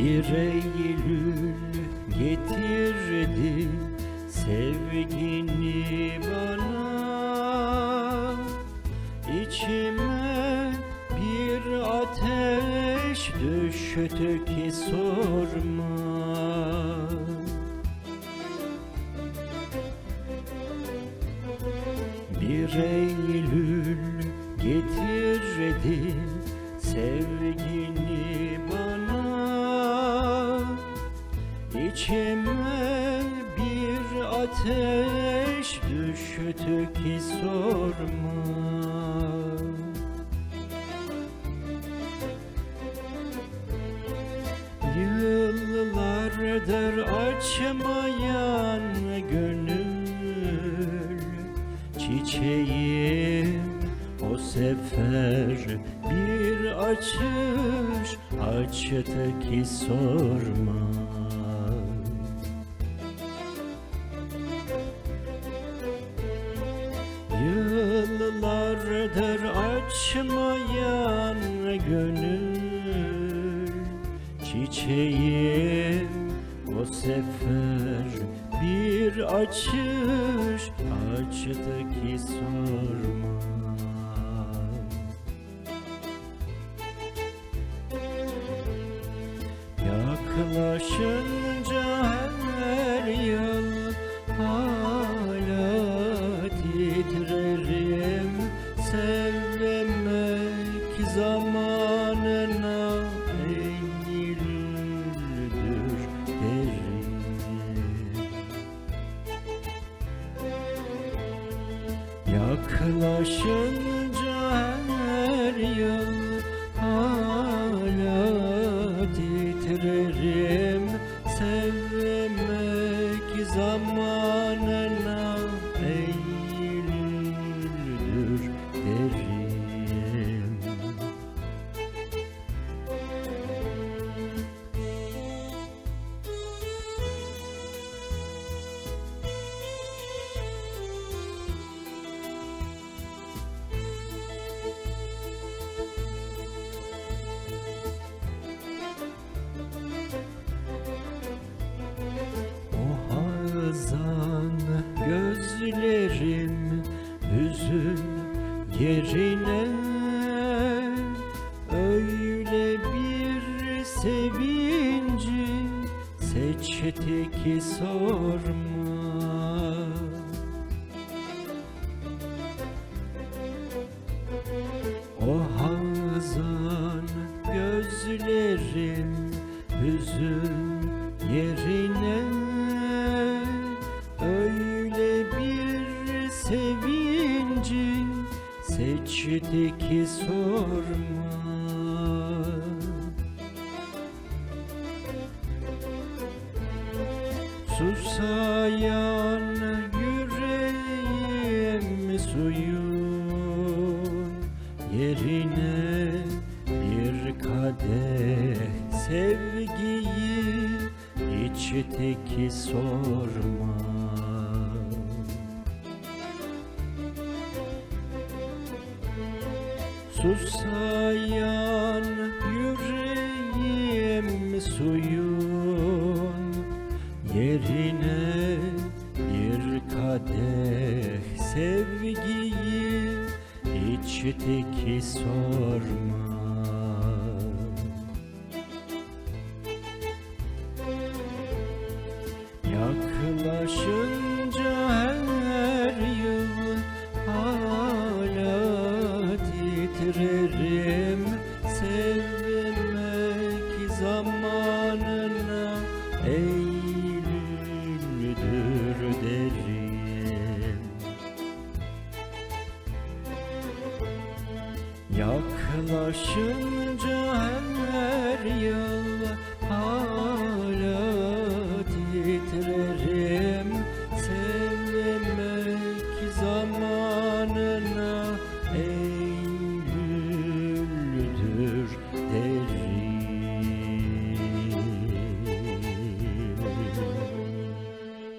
Bir Eylül getirdi sevgini bana İçime bir ateş düştü ki sorma. Bir Eylül getirdi sevgini bana İçime bir ateş düştü ki sorma. Yıllardır açmayan gönül Çiçeğim o sefer bir açış açtı ki sorma Yıllardır açmayan gönül. Çiçeğim o sefer bir açış açtı ki sorma Yaklaşınca Yaklaşınca gözlerim hüzün yerine. Öyle bir sevinci seçti ki sorma. O hazan gözlerin hüzün yerine sevinci seçti ki sorma. Susayan yüreğim suyun yerine bir kadeh sevgiyi içti ki sorma Susayan yüreğim suyun yerine bir kadeh sevgiyi içti ki sorma Yaklaşınca Her